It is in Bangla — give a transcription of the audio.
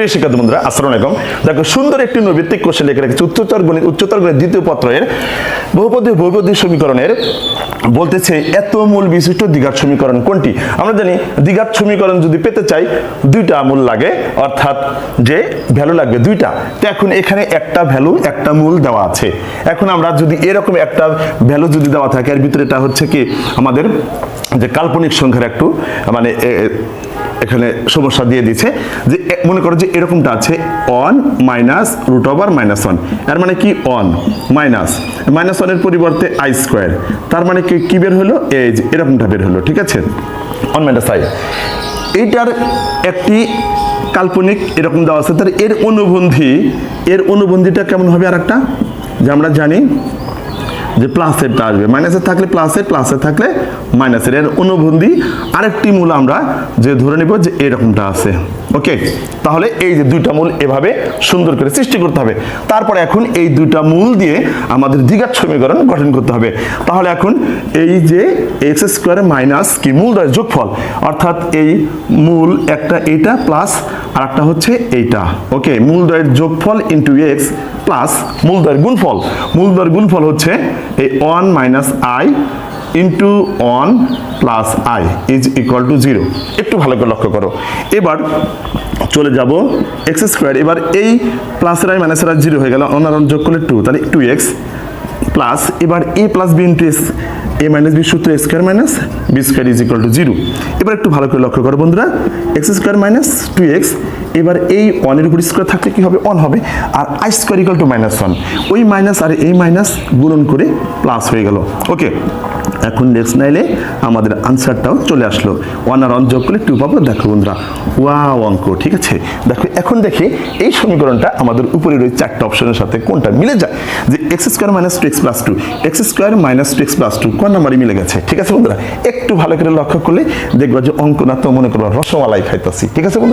প্রিয় বন্ধুরা আলাইকুম। দেখো, সুন্দর একটি নৈবিত্তিক উচ্চতর গণিত উচ্চতর গণিত দ্বিতীয় পত্রের বহুপদী বহুপদী সমীকরণের বলতেছে, এত মূল বিশিষ্ট দ্বিঘাত সমীকরণ কোনটি? আমরা জানি, দ্বিঘাত সমীকরণ যদি পেতে চাই, দুইটা মূল লাগে, অর্থাৎ যে ভ্যালু লাগবে দুইটা। তো এখন এখানে একটা ভ্যালু, একটা মূল দেওয়া আছে। এখন আমরা যদি এরকম একটা ভ্যালু যদি দেওয়া থাকে, এর ভিতরে এটা হচ্ছে কি, আমাদের যে কাল্পনিক সংখ্যার একটু মানে এখানে সমস্যা দিয়ে দিচ্ছে যে মনে করো যে এরকমটা আছে one minus root over minus ওয়ানের মানে কি অন মাইনাস মাইনাস ওয়ানের পরিবর্তে আই স্কোয়ার তার মানে কি কি বের হলো? এই যে, এরকমটা বের হলো, ঠিক আছে? অন মাইনাস আই এইটার একটি কাল্পনিক এরকম দেওয়া আছে। তার এর অনুবন্ধী, এর অনুবন্ধীটা কেমন হবে আর একটা যে আমরা জানি যে প্লাসেরটা আসবে। মাইনাসের থাকলে প্লাসের প্লাসে থাকলে মাইনাসের এর অনুবন্ধী আরেকটি মূল আমরা যে ধরে নেব যে এরকমটা আছে। ওকে তাহলে এই যে দুইটা মূল এভাবে সুন্দর করে সৃষ্টি করতে হবে। তারপরে এখন এই দুইটা মূল দিয়ে আমাদের দ্বিঘাত সমীকরণ গঠন করতে হবে। তাহলে এখন এই যে এক্স স্কোয়ার মাইনাস কি? মূল দ্বয়ের যোগফল। অর্থাৎ এই মূল একটা এইটা প্লাস আর একটা হচ্ছে এইটা। ওকে মূল দ্বয়ের যোগফল ইন্টু এক্স প্লাস মূল দ্বয়ের গুণফল। মূল দ্বয়ের গুণফল হচ্ছে এই one minus I into one plus I is equal to zero একটু ভালো করে লক্ষ্য করো। এবার চলে যাব এক্স স্কোয়ার এবার এই প্লাসের আই মাইনাসের আই জিরো হয়ে গেল অনার যোগ করলে টু তাহলে টু এক্স প্লাস এবার A plus B into S A minus B সূত্র square minus B square is equal to zero এবার একটু ভালো করে লক্ষ্য করো বন্ধুরা X square minus two X এবার এই ওয়ানের উপর স্কোয়ার থাকলে কি হবে? অন হবে, আর I square equal to minus one ওই মাইনাস আর এই মাইনাস গুণন করে প্লাস হয়ে গেল। ওকে এখন নেক্সট নাইলে আমাদের আনসারটাও চলে আসলো। ওয়ান আর ওয়ান যোগ করলে টু পাবো। দেখো বন্ধুরা ওয়া অঙ্ক ঠিক আছে? দেখো, এখন দেখি এই সমীকরণটা আমাদের উপরে রয়েছে চারটা অপশনের সাথে কোনটা মিলে যায়। যে X square minus two X plus two X square minus two X plus two কোন নাম্বারই মিলে গেছে? ঠিক আছে বন্ধুরা? একটু ভালো করে লক্ষ্য করলে দেখবা যে অঙ্ক না তো মনে করো রসমালাই খাইতেছি। ঠিক আছে বন্ধুরা?